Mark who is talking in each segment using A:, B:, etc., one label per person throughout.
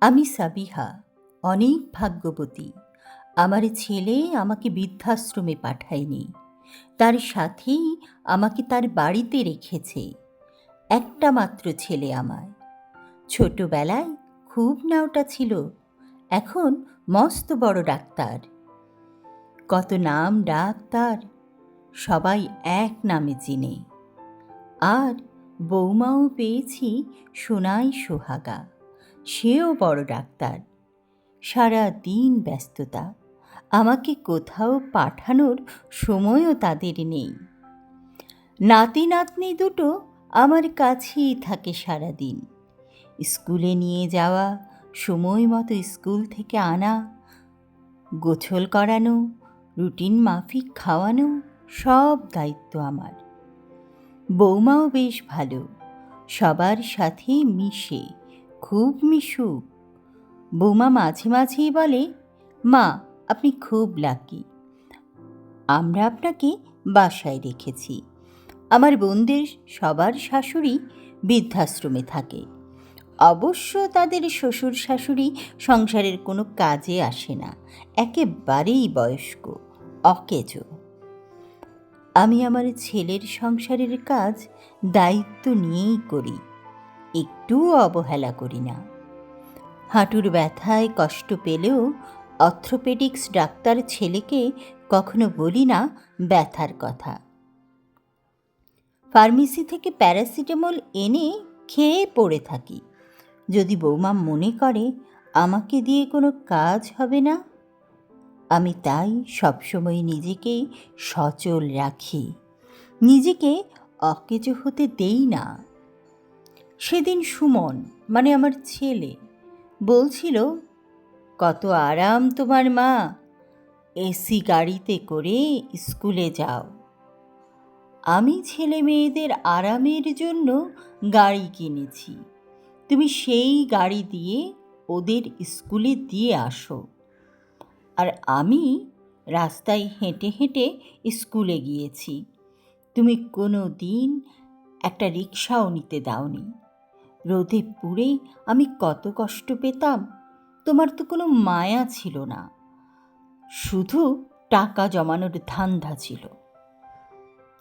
A: আমি সাবিহা, অনেক ভাগ্যবতী। আমার ছেলে আমাকে বৃদ্ধাশ্রমে পাঠায়নি। তার সাথেই আমাকে তার বাড়িতে রেখেছে। একটা মাত্র ছেলে আমার ছোটবেলায় খুব নাওটা ছিল। এখন মস্ত বড় ডাক্তার। কত নাম ডাক্তার, সবাই এক নামে চিনে। আর বৌমাও পেয়েছি সোনাই সোহাগা। সেও বড় ডাক্তার। সারা দিন ব্যস্ততা। আমাকে কোথাও পাঠানোর সময়ও তাদের নেই। নাতি নাতনি দুটো আমার কাছেই থাকে সারা দিন স্কুলে নিয়ে যাওয়া, সময় মতো স্কুল থেকে আনা, গোছল করানো, রুটিন মাফিক খাওয়ানো সব দায়িত্ব আমার। বৌমাও বেশ ভালো। সবার সাথে মিশে। খুব মিশুক। বৌমা মাঝে মাঝেই বলে, মা, আপনি খুব লাকি আমরা আপনাকে বাসায় রেখেছি। আমার বোনদের সবার শাশুড়ি বৃদ্ধাশ্রমে থাকে। অবশ্য তাদের শ্বশুর শাশুড়ি সংসারের কোনো কাজে আসে না। একেবারেই বয়স্ক, অকেজো। আমি আমার ছেলের সংসারের কাজ দায়িত্ব নিয়েই করি। একটুও অবহেলা করি না। হাঁটুর ব্যথায় কষ্ট পেলেও অর্থোপেডিক্স ডাক্তার ছেলেকে কখনো বলি না ব্যথার কথা। ফার্মেসি থেকে প্যারাসিটামল এনে খেয়ে পড়ে থাকি। যদি বৌমা মনে করে, আমাকে দিয়ে কোনো কাজ হবে না? আমি তাই সবসময় নিজেকে সচল রাখি। নিজেকে অকেজো হতে দেই না। সেদিন সুমন মানে আমার ছেলে, বলছিল, কত আরাম তোমার মা, এসি গাড়িতে করে স্কুলে যাও। আমি ছেলে মেয়েদের আরামের জন্য গাড়ি কিনেছি। তুমি সেই গাড়ি দিয়ে ওদের স্কুলে দিয়ে আসো। আর আমি রাস্তায় হেঁটে হেঁটে স্কুলে গিয়েছি। তুমি কোনো দিন একটা রিক্সাও নিতে দাওনি। রোদে পুড়েই আমি কত কষ্ট পেতাম। তোমার তো কোনো মায়া ছিল না। শুধু টাকা জমানোর ধান্দা ছিল।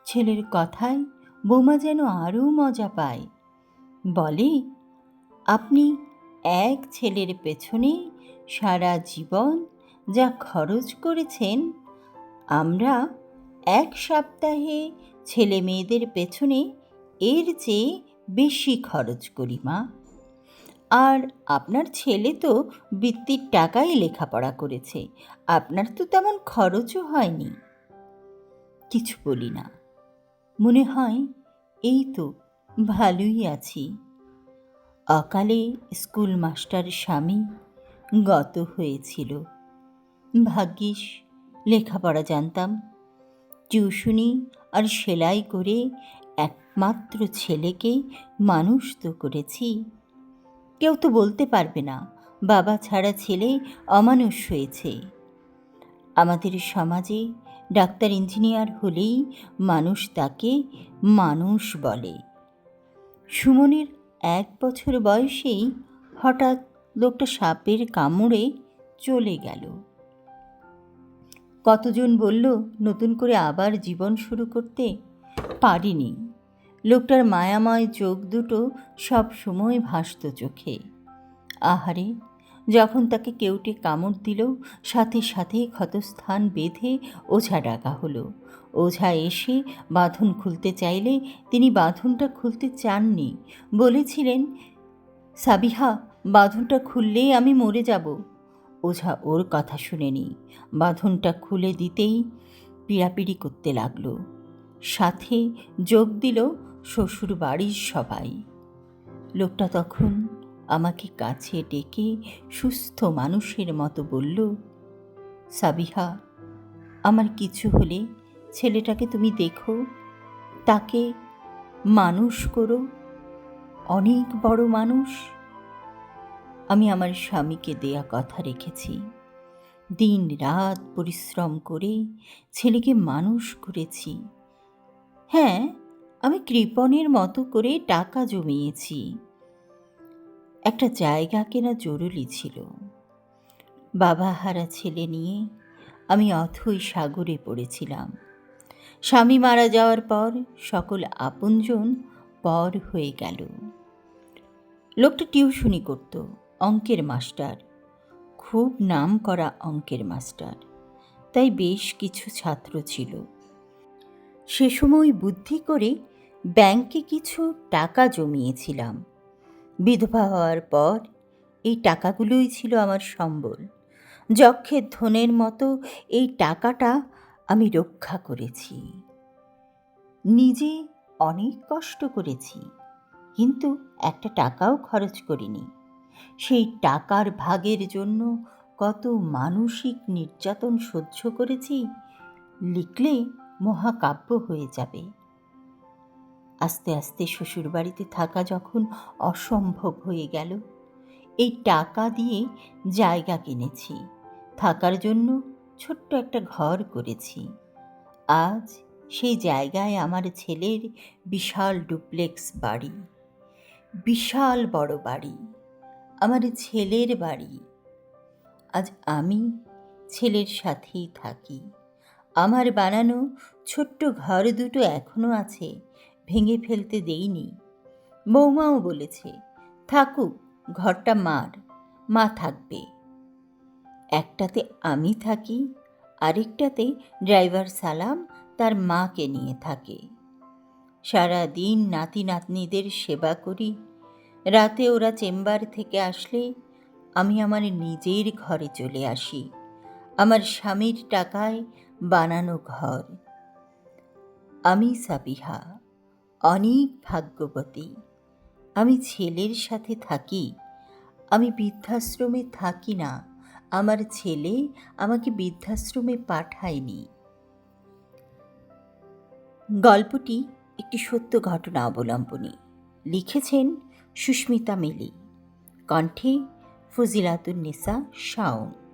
A: ছেলের কথায় বৌমা যেন আরও মজা পায়। বলে, আপনি এক ছেলের পেছনে সারা জীবন যা খরচ করেছেন, আমরা এক সপ্তাহে ছেলে মেয়েদের পেছনে এর চেয়ে বেশি খরচ করি, মা। আর আপনার ছেলে তো বৃত্তির টাকায় লেখাপড়া করেছে, আপনার তো তেমন খরচও হয়নি। কিছু বলি না। মনে হয় এই তো, ভালোই আছি। অকালে স্কুল মাস্টার স্বামী গত হয়েছিল। ভাগ্যিস, লেখাপড়া জানতাম। টিউশনি আর সেলাই করে একমাত্র ছেলেকে মানুষ তো করেছি। কেউ তো বলতে পারবে না, বাবা ছাড়া ছেলে অমানুষ হয়েছে। আমাদের সমাজে ডাক্তার, ইঞ্জিনিয়ার হলেই মানুষ তাকে মানুষ বলে। সুমনের এক বছর বয়সেই হঠাৎ লোকটা সাপের কামড়ে চলে গেল। কতজন বলল, নতুন করে আবার জীবন শুরু করতে পারিনি। লোকটার মায়াময় চোখ দুটো সব সময় ভাসত চোখে। আহারে, যখন তাকে কেউটে কামড় দিল, সাথে সাথে ক্ষতস্থান বেঁধে ওঝা ডাকা হলো। ওঝা এসে বাঁধন খুলতে চাইলে তিনি বাঁধনটা খুলতে চাননি। বলেছিলেন, সাবিহা, বাঁধনটা খুললেই আমি মরে যাব। ওঝা ওর কথা শুনেনি। বাঁধনটা খুলে দিতেই পিড়াপিড়ি করতে লাগল। সাথে যোগ দিল শ্বশুর বাড়ির সবাই। লোকটা তখন আমাকে কাছে ডেকে সুস্থ মানুষের মতো বলল, সাবিহা, আমার কিছু হলে ছেলেটাকে তুমি দেখো। তাকে মানুষ করো, অনেক বড় মানুষ। আমি আমার স্বামীকে দেয়া কথা রেখেছি। দিন রাত পরিশ্রম করে ছেলেকে মানুষ করেছি। হ্যাঁ আমি কৃপণের মতো করে টাকা জমিয়েছি। একটা জায়গা কেনা জরুরি ছিল। বাবা হারা ছেলে নিয়ে আমি অথই সাগরে পড়েছিলাম। স্বামী মারা যাওয়ার পর সকল আপনজন পর হয়ে গেল। লোকটা টিউশনি করত, অঙ্কের মাস্টার। খুব নাম করা অঙ্কের মাস্টার। তাই বেশ কিছু ছাত্র ছিল। সে সময় বুদ্ধি করে ব্যাংকে কিছু টাকা জমিয়েছিলাম। বিধবা হওয়ার পর এই টাকাগুলোই ছিল আমার সম্বল। যক্ষের ধনের মতো এই টাকাটা আমি রক্ষা করেছি। নিজে অনেক কষ্ট করেছি, কিন্তু একটা টাকাও খরচ করিনি। সেই টাকার ভাগের জন্য কত মানসিক নির্যাতন সহ্য করেছি, লিখলে মহাকাব্য হয়ে যাবে। আস্তে আস্তে শ্বশুরবাড়িতে থাকা যখন অসম্ভব হয়ে গেল, এই টাকা দিয়ে জায়গা কিনেছি, থাকার জন্য ছোট্ট একটা ঘর করেছি। আজ সেই জায়গায় আমার ছেলের বিশাল ডুপ্লেক্স বাড়ি, বিশাল বড় বাড়ি, আমার ছেলের বাড়ি। আজ আমি ছেলের সাথেই থাকি। আমার বানানো ছোট্ট ঘর দুটো এখনও আছে। ভেঙে ফেলতে দেইনি। বৌমাও বলেছে, থাকুক, ঘরটা মার, মা থাকবে। একটাতে আমি থাকি, আরেকটাতে ড্রাইভার সালাম তার মাকে নিয়ে থাকে। সারা দিন নাতি নাতনিদের সেবা করি, রাতে ওরা চেম্বার থেকে আসলে আমি আমার নিজের ঘরে চলে আসি, আমার স্বামীর টাকায় বানানো ঘর। আমি সাবিহা। অনেক ভাগ্যবতী। আমি ছেলের সাথে থাকি, আমি বৃদ্ধাশ্রমে থাকি না, আমার ছেলে আমাকে বৃদ্ধাশ্রমে পাঠায়নি। গল্পটি একটি সত্য ঘটনা অবলম্বনে। লিখেছেন সুস্মিতা মেলি। কণ্ঠে ফজিলাতুন্নেসা শাওন।